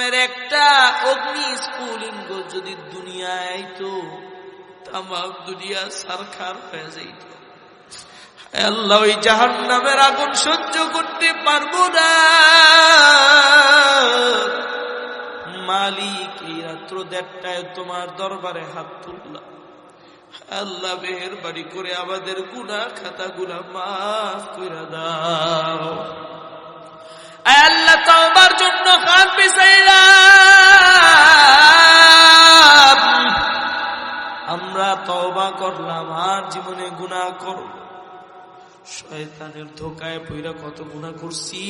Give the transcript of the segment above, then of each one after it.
একটা অগ্নি স্ফুলিঙ্গ যদি দুনিয়ায় আইতো তাম দুনিয়া সারখার হয়ে যাইত। আল্লাহ, ওই জাহান নামের আগুন সহ্য করতে পারব না। মালিক, এই রাত্র দেড়টায় তোমার দরবারে হাত তুললাম। আল্লাহ বেহের বাড়ি করে আমাদের গুনা খাতা গুনা মাফ করে দাও। আল্লাহ, তওবার জন্য হাত পিছাইলাম আমরা তওবা করলাম, আর জীবনে গুনাহ করব শয়তানের ধোকায় পইরা কত গুনাহ করছি।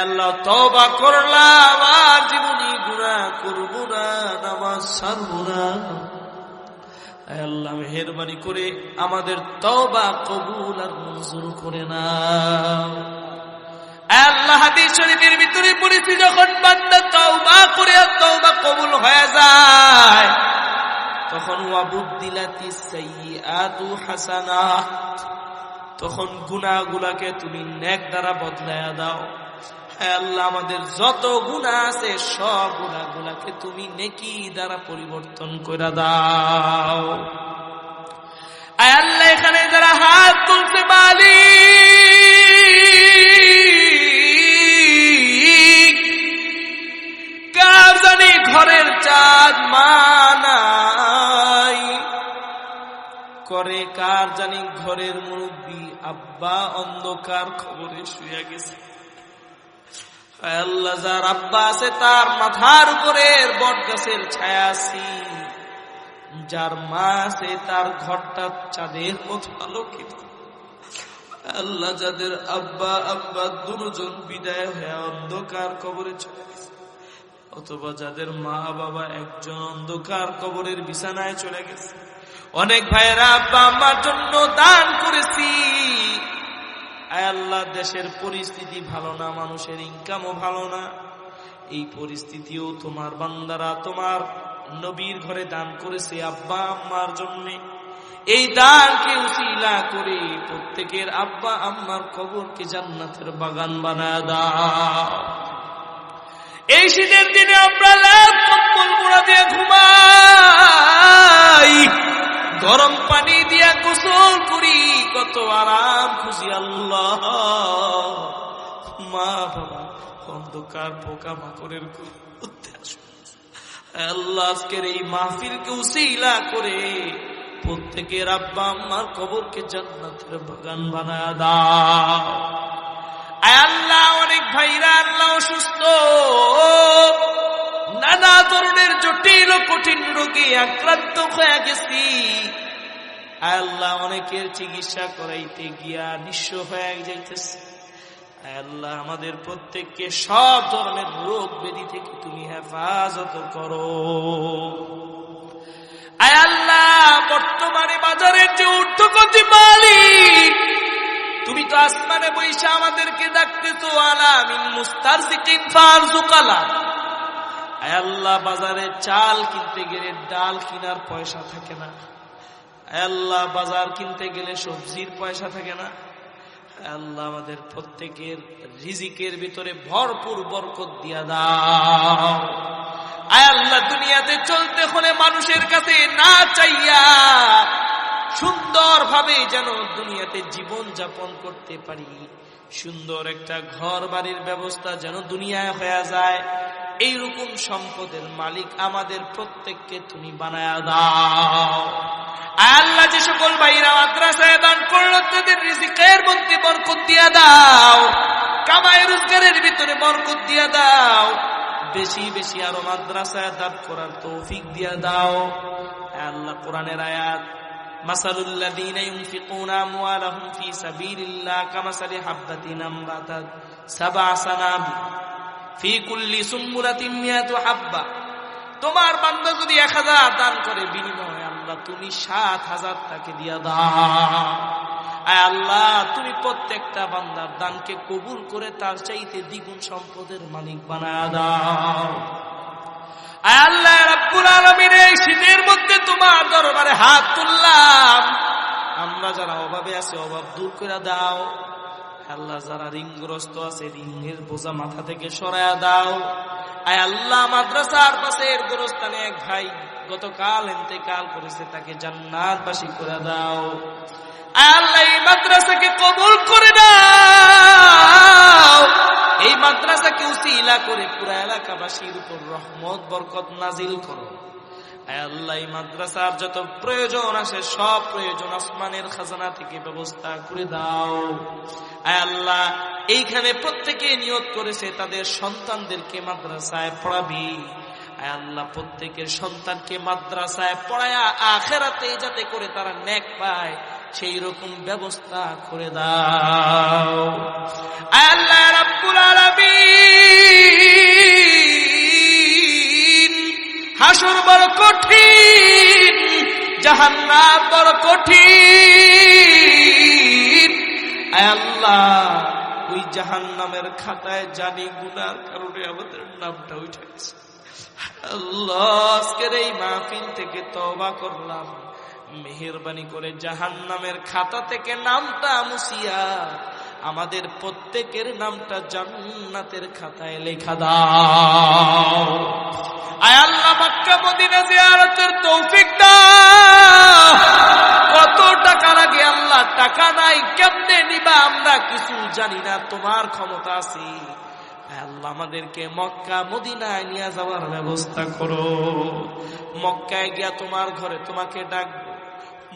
আল্লাহ, তওবা করলাম, আর জীবনে গুনাহ করব না, নামাজ ছাড়ব না। আল্লাহ, মেহরবানি করে আমাদের তওবা কবুল আর মঞ্জুর করে নাও। আল্লাহ হাদিস শরীফের ভিতরে পড়েছি, যখন বান্দা তওবা করে তওবা কবুল হয়ে যায়, তখন ওয়াবুদ্দিলাতি সাইয়্যাতু হাসানাত তখন তুমি নেক দ্বারা বদলায়া দাও। হ্যাঁ আল্লাহ, আমাদের যত গুণা আছে, সব গুণাগুলাকে তুমি নেকি দ্বারা পরিবর্তন করে দাও। আয় আল্লাহ, এখানে যারা হাত তুলতে মালিক চাঁদ মানাই। করে কার জানি ঘরের মুরব্বী? আব্বা অন্ধকার খবরে শুয়ে গেছে। তার মাথার উপরে বট গাছের ছায়া যার মা আছে তার ঘরটা চাঁদের মতো আলোকিত। আল্লাহ, যাদের আব্বা আব্বা দুজন বিদায় হয়ে অন্ধকার কবরে চলে গেছে। অথবা যাদের মা বাবা একজন অন্ধকার কবরের বিছানায় চলে গেছে। অনেক ভাইয়েরা আব্বা আম্মার জন্য দান করেছি। আল্লাহ, দেশের পরিস্থিতি ভালো না, মানুষের ইনকামও ভালো না। এই পরিস্থিতিও তোমার বান্দারা তোমার নবীর ঘরে দান করেছে আব্বা আম্মার জন্য। এই দানকে উসিলা করে প্রত্যেকের আব্বা আম্মার কবরকে জান্নাতের বাগান বানায় দাও। এই শীতের দিনে আমরা লাভ কম্বল মোড়া দিয়ে ঘুমাই। গরম পানি দিয়া গোসল করি, কত আরাম খুশি আল্লাহ। মা বাবা, অন্ধকার পোকা মাকড়ের আসুন। আল্লাহ আজকের এই মাহফিলকে উসিলা করে প্রত্যেকের আব্বা আম্মার কবরকে জান্নাতের বাগান বানায় দাও। আল্লাহ, অনেক ভাইরা, আল্লাহ অসুস্থ। নানা ধরনের জটিল কঠিন রোগে আক্রান্ত হয়ে গেছি। আল্লাহ, অনেকের চিকিৎসা করাইতে গিয়া নিঃস্ব হয়ে যাইতেছে। আল্লাহ, আমাদের প্রত্যেককে সব ধরনের রোগ ব্যাধি থেকে তুমি হেফাজত করো। আল্লাহ, বর্তমানে বাজারের যে ঊর্ধ্বগতি মালিক তো আসমানে বৈশা আমাদেরকে ডাকতেছো আলামিন মুস্তার সিকিম ফার জুকালা আল্লাহ, বাজারে চাল কিনতে গেলে ডাল কিনার পয়সা থাকে না। আল্লাহ, বাজার কিনতে গেলে সবজির পয়সা থাকে না। আল্লাহ, আমাদের প্রত্যেকের রিজিকের ভিতরে ভরপুর বরকত দিয়া দাও। আয় আল্লাহ, দুনিয়াতে চলতে হলে মানুষের কাছে না চাইয়া সুন্দর ভাবে যেন দুনিয়াতে জীবন যাপন করতে পারি। সুন্দর একটা ঘর বাড়ির ব্যবস্থা যেন দুনিয়ায় হয়ে যায়। এইরকম সম্পদের মালিক আমাদের প্রত্যেককে তুমি বানায় দাও। আল্লাহ যে সকল ভাইরা মাদ্রাসায় দান করল, তাদের রিজিকের মধ্যে বরকত দিয়া দাও। কামাই রোজগারের ভিতরে বরকত দিয়া দাও। বেশি বেশি আরও মাদ্রাসায় দান করার তৌফিক দিয়া দাও। আল্লাহ কোরআনের আয়াত مثل الذين ينفقون أموالهم في سبيل الله كمثل حبة أنبتت سبع سنابل في كل سنبلة مئة حبة তোমার বান্দা যদি এক হাজার দান করে বিনিময়ে আল্লাহ তুমি সাত হাজার তাকে দিয়া দাও আয় আল্লাহ তুমি প্রত্যেকটা বান্দার দানকে কবুল করে তার চাইতে দ্বিগুণ সম্পদের মালিক বানায় দাও আয় আল্লাহ এই শীতের মধ্যে তোমার দরবারে হাত তুললাম। আমরা যারা অভাবে আছে, অভাব দূর করে দাও। আল্লাহ যারা আছে বোঝা মাথা থেকে সরায়া দাও। আয় আল্লাহ মাদ্রাসার এক ভাই গতকাল এতেকাল করেছে, তাকে জান্নাতবাসী করে দাও। আল্লাহ এই মাদ্রাসাকে কবুল করে দাও। এই মাদ্রাসাকে উসিলা করে পুরা এলাকাবাসীর উপর রহমত, বরকত নাজিল করো। আল্লাহ মাদ্রাসার যত প্রয়োজন আছে, সব প্রয়োজন আসমানের খাজানা থেকে ব্যবস্থা করে দাও। আল্লাহ, এইখানে প্রত্যেকে নিয়ত করেছে, তাদের সন্তানদেরকে মাদ্রাসায় পড়াবি। আল্লাহ, প্রত্যেকের সন্তানকে মাদ্রাসায় পড়ায়া আখেরাতে যাতে করে তারা নেক পায়, সেই রকম ব্যবস্থা করে দাও। জাহান্নাম বড় কঠিন আল্লাহ, ওই জাহান্নামের খাতায় জানি গুনার কারণে আমাদের নামটা উঠে গেছে। আজকের এই মাহফিল থেকে তবা করলাম। মেহরবানি করে জাহান নামের খাতা থেকে নামটা মুসিয়া আমাদের প্রত্যেকের নামটা জান্নাতের খাতায় লেখা দাও। আয় আল্লাহ মক্কা মদিনা জিয়ারতের তৌফিক দাও। কত টাকা লাগে আল্লাহ, টাকা নাই, কেমনে নিবা আমরা কিছু জানি না, তোমার ক্ষমতা আছে। আল্লাহ আমাদেরকে মক্কা মদিনায় নিয়ে যাওয়ার ব্যবস্থা করো। মক্কায় গিয়া তোমার ঘরে তোমাকে ডাকবো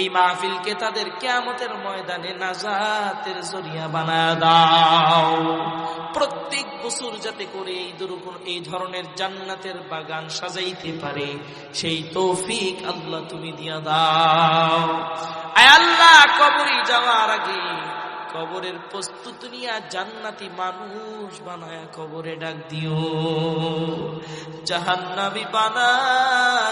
এই মাহফিলকে তাদের কেয়ামতের ময়দানে নাজাতের জরিয়া বানা দাও। প্রত্যেক বছর যাতে করে এই দুর্গুণ এই ধরনের জান্নাতের বাগান সাজাইতে পারে, সেই তৌফিক আল্লাহ তুমি দিয়া দাও। আয় আল্লাহ, কবরে যাওয়ার আগে কবরের প্রস্তুত নিয়া জান্নাতি মানুষ বানায় কবরে ডাক দিও। জাহান্নাবি বানায়া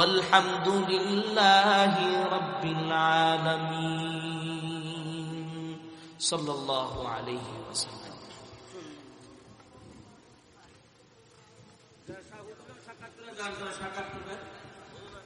والحمد لله رب العالمين صلى الله عليه وسلم Gracias.